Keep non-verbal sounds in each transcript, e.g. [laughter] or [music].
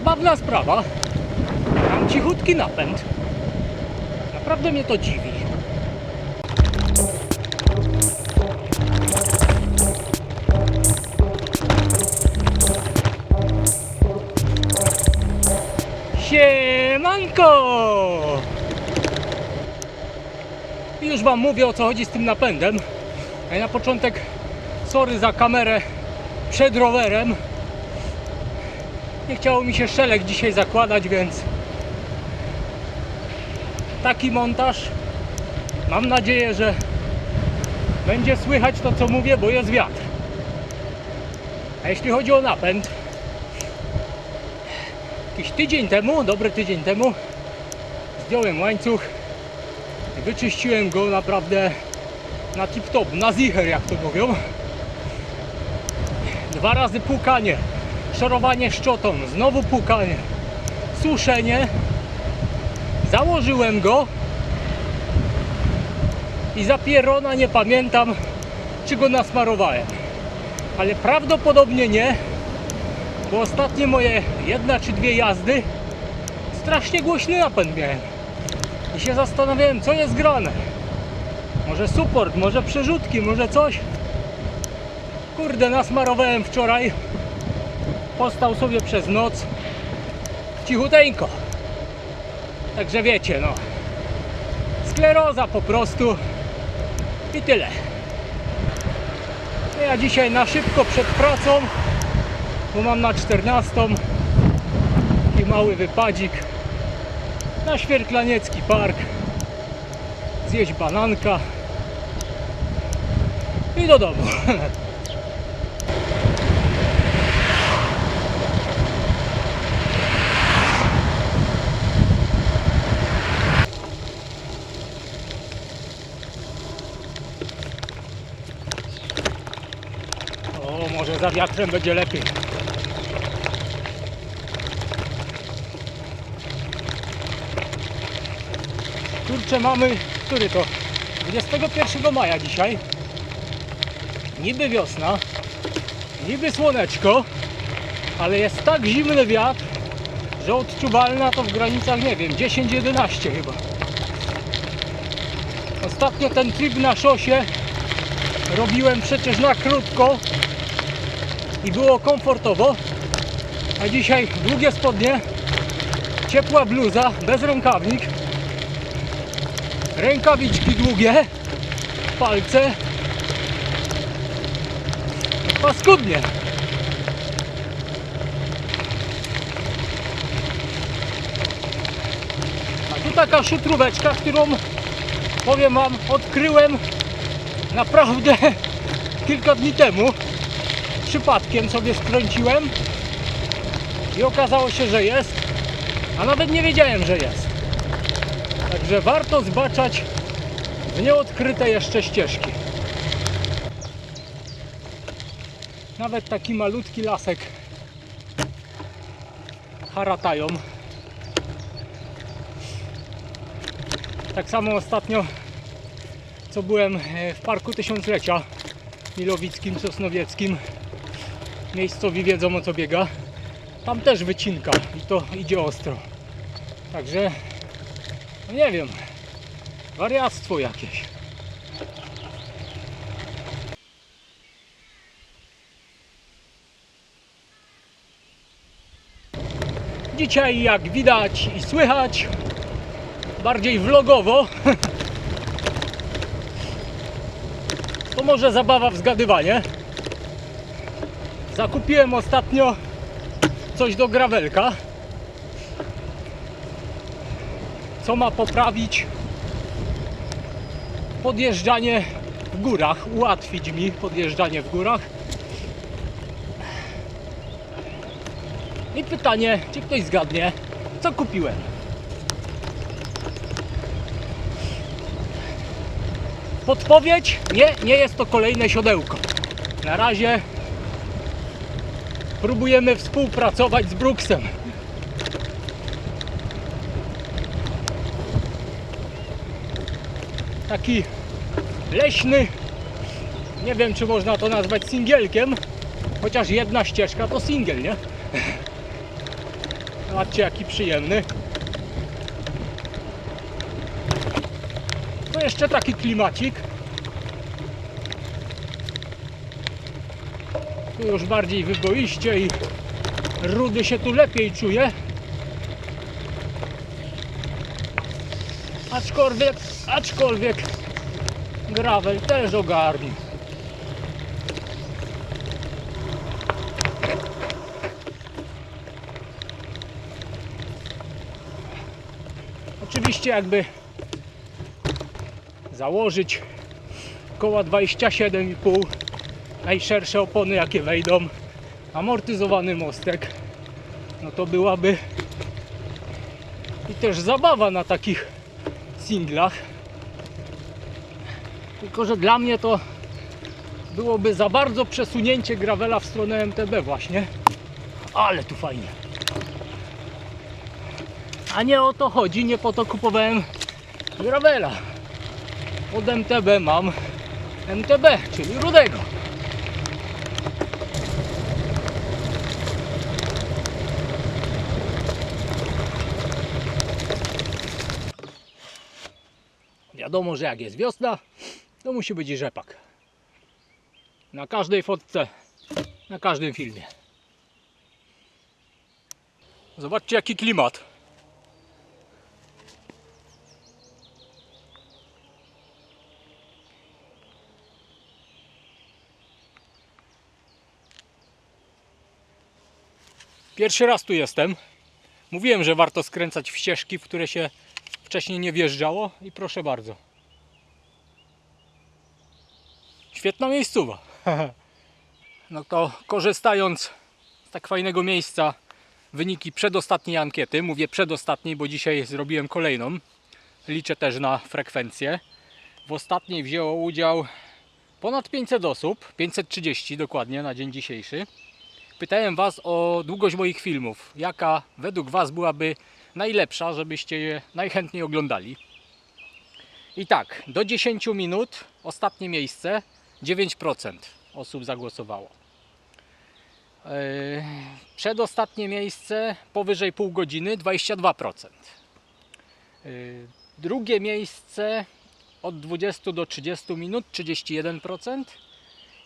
Zabawna sprawa. Mam cichutki napęd. Naprawdę mnie to dziwi. Siemanko! I Już wam mówię o co chodzi z tym napędem. A na początek sorry za kamerę przed rowerem. Nie chciało mi się szelek dzisiaj zakładać, więc taki montaż. Mam nadzieję, że będzie słychać to co mówię, bo jest wiatr. A jeśli chodzi o napęd, jakiś tydzień temu, dobry tydzień temu, zdjąłem łańcuch i wyczyściłem go naprawdę na tip-top, na zicher jak to mówią. Dwa razy płukanie, szorowanie szczotą, znowu płukanie, suszenie. Założyłem go i za pierona nie pamiętam, czy go nasmarowałem. Ale prawdopodobnie nie, bo ostatnie moje jedna czy dwie jazdy strasznie głośny napęd miałem. I się zastanawiałem, co jest grane. Może support, może przerzutki, może coś. Kurde, nasmarowałem wczoraj. Postał sobie przez noc. Cichuteńko. Także wiecie, no. Skleroza po prostu. I tyle. No Ja dzisiaj na szybko przed pracą, bo mam na 14 taki mały wypadzik na Świerklaniecki Park. Zjeść bananka i do domu. [laughs] O, może za wiatrem będzie lepiej. Kurczę, mamy, który to? 21 maja dzisiaj. Niby wiosna, niby słoneczko, ale jest tak zimny wiatr, że odczuwalna to w granicach, nie wiem, 10-11 chyba. Ostatnio ten trip na szosie robiłem przecież na krótko i było komfortowo, a dzisiaj długie spodnie, ciepła bluza, bez rękawnik, rękawiczki długie, palce, paskudnie. A tu taka szutróweczka, którą powiem Wam, odkryłem naprawdę [laughs] kilka dni temu. Przypadkiem sobie skręciłem i okazało się, że jest, a nawet nie wiedziałem, że jest. Także warto zbaczać w nieodkryte jeszcze ścieżki. Nawet taki malutki lasek haratają. Tak samo ostatnio, co byłem e, w Parku Tysiąclecia Milowickim, Sosnowieckim. Miejscowi wiedzą o co biega. Tam też wycinka i to idzie ostro. Także no nie wiem, wariactwo jakieś. Dzisiaj jak widać i słychać, bardziej vlogowo, [laughs] to może zabawa w zgadywanie. Zakupiłem ostatnio coś do gravelka. co ma poprawić podjeżdżanie w górach, ułatwić mi podjeżdżanie w górach. I pytanie, czy ktoś zgadnie, co kupiłem? Podpowiedź? Nie, nie jest to kolejne siodełko. Na razie próbujemy współpracować z Brooksem. taki leśny. Nie wiem, czy można to nazwać singielkiem, chociaż jedna ścieżka to singiel, nie? [laughs] Zobaczcie jaki przyjemny. To jeszcze taki klimacik. Tu już bardziej wyboiście i rudy się tu lepiej czuje. Aczkolwiek, aczkolwiek gravel też ogarni. Oczywiście jakby założyć koła 27,5 najszersze opony jakie wejdą. Amortyzowany mostek. No to byłaby i też zabawa na takich singlach. Tylko że dla mnie to byłoby za bardzo przesunięcie gravela w stronę MTB właśnie. Ale tu fajnie. A nie o to chodzi, nie po to kupowałem gravela. Od MTB mam MTB, czyli rudego Wiadomo, że jak jest wiosna, to musi być i rzepak. Na każdej fotce, na każdym filmie. Zobaczcie jaki klimat. Pierwszy raz tu jestem. Mówiłem, że warto skręcać w ścieżki, w które się wcześniej nie wjeżdżało i proszę bardzo. Świetna miejscowa. [laughs] No to korzystając z tak fajnego miejsca, wyniki przedostatniej ankiety, mówię przedostatniej, bo dzisiaj zrobiłem kolejną. Liczę też na frekwencję. W ostatniej wzięło udział ponad 500 osób, 530 dokładnie na dzień dzisiejszy. Pytałem Was o długość moich filmów. Jaka według Was byłaby najlepsza, żebyście je najchętniej oglądali. I tak, do 10 minut, ostatnie miejsce, 9% osób zagłosowało. Yy, Przedostatnie miejsce, powyżej pół godziny, 22%. Yy, Drugie miejsce od 20 do 30 minut, 31%.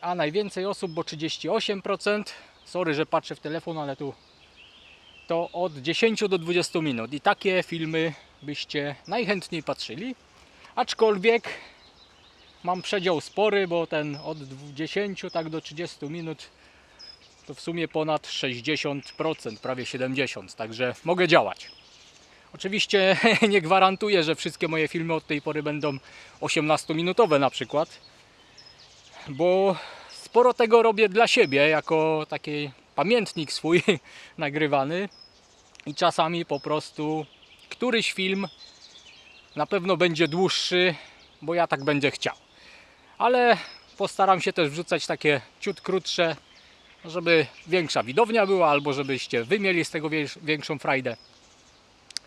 A najwięcej osób, bo 38%. Sorry, że patrzę w telefon, ale tu to od 10 do 20 minut i takie filmy byście najchętniej patrzyli. Aczkolwiek mam przedział spory, bo ten od 10 tak do 30 minut to w sumie ponad 60%, prawie 70%, także mogę działać. Oczywiście [laughs] nie gwarantuję, że wszystkie moje filmy od tej pory będą 18-minutowe na przykład, bo sporo tego robię dla siebie, jako taki pamiętnik swój [laughs] nagrywany i czasami po prostu któryś film na pewno będzie dłuższy, bo ja tak będę chciał. Ale postaram się też wrzucać takie ciut krótsze, żeby większa widownia była, albo żebyście wy mieli z tego większą frajdę.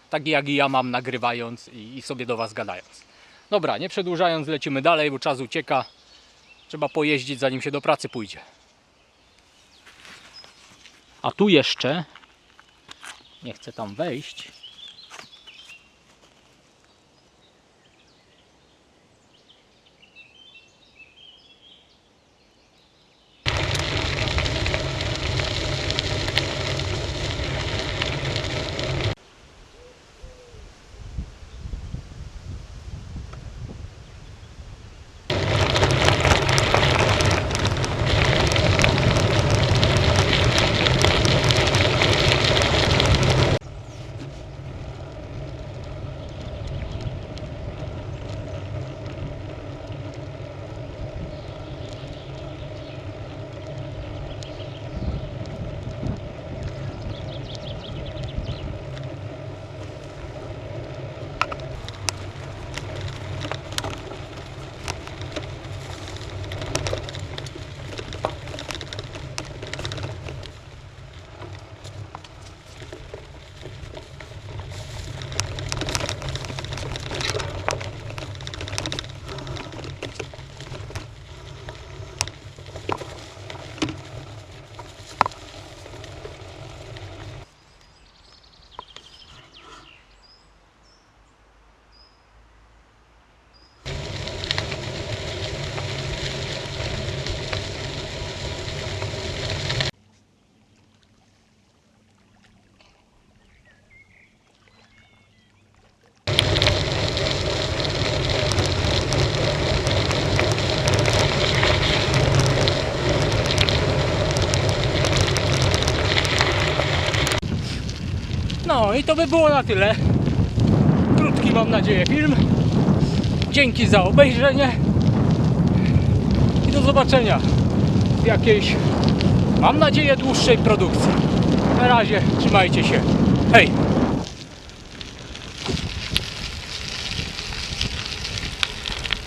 Tak jak i ja mam nagrywając i sobie do Was gadając. Dobra, nie przedłużając, lecimy dalej, bo czas ucieka. Trzeba pojeździć, zanim się do pracy pójdzie. A tu jeszcze nie chcę tam wejść. To by było na tyle. Krótki mam nadzieję film. Dzięki za obejrzenie. I do zobaczenia w jakiejś, mam nadzieję, dłuższej produkcji. Na razie, trzymajcie się. Hej!